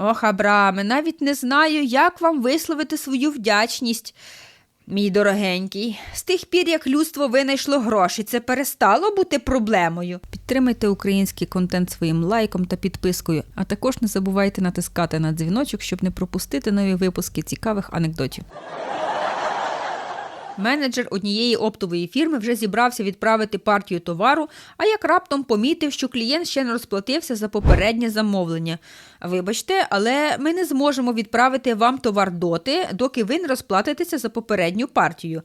Ох, Абраме, навіть не знаю, як вам висловити свою вдячність. Мій дорогенький, з тих пір, як людство винайшло гроші, це перестало бути проблемою. Підтримайте український контент своїм лайком та підпискою, а також не забувайте натискати на дзвіночок, щоб не пропустити нові випуски цікавих анекдотів. Менеджер однієї оптової фірми вже зібрався відправити партію товару, а як раптом помітив, що клієнт ще не розплатився за попереднє замовлення. Вибачте, але ми не зможемо відправити вам товар доти, доки ви не розплатитеся за попередню партію.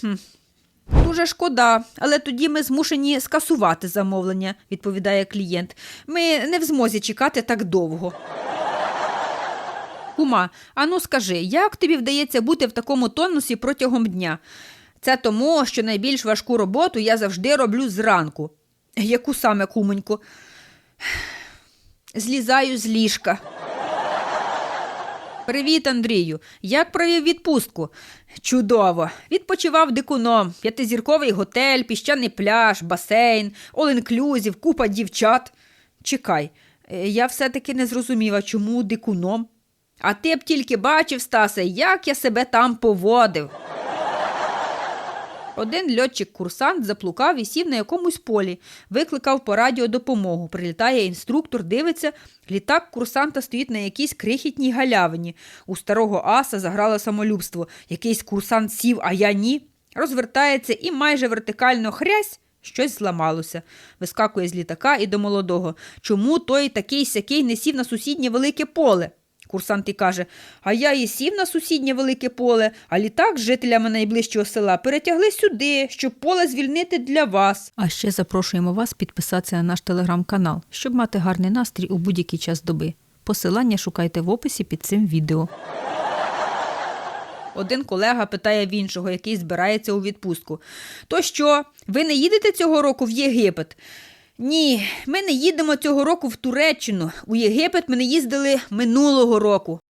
Хм. Дуже шкода, але тоді ми змушені скасувати замовлення, відповідає клієнт. Ми не в змозі чекати так довго. Кума, ану скажи, як тобі вдається бути в такому тонусі протягом дня? Це тому, що найбільш важку роботу я завжди роблю зранку. Яку саме кумоньку? Злізаю з ліжка. Привіт, Андрію. Як провів відпустку? Чудово. Відпочивав дикуном, п'ятизірковий готель, піщаний пляж, басейн, all-inclusive, купа дівчат. Чекай, е, я все-таки не зрозуміла, чому дикуном. А ти б тільки бачив, Стасе, як я себе там поводив. Один льотчик-курсант заплукав і сів на якомусь полі, викликав по радіо допомогу. Прилітає інструктор, дивиться, літак курсанта стоїть на якійсь крихітній галявині. У старого аса заграло самолюбство. Якийсь курсант сів, а я ні. Розвертається і майже вертикально хрясь. Щось зламалося. Вискакує з літака і до молодого. Чому той такий сякий не сів на сусіднє велике поле? Курсант і каже, а я і сів на сусіднє велике поле, а літак з жителями найближчого села перетягли сюди, щоб поле звільнити для вас. А ще запрошуємо вас підписатися на наш телеграм-канал, щоб мати гарний настрій у будь-який час доби. Посилання шукайте в описі під цим відео. Один колега питає в іншого, який збирається у відпустку. То що, ви не їдете цього року в Єгипет? Ні, ми не їдемо цього року в Туреччину. У Єгипет ми не їздили минулого року.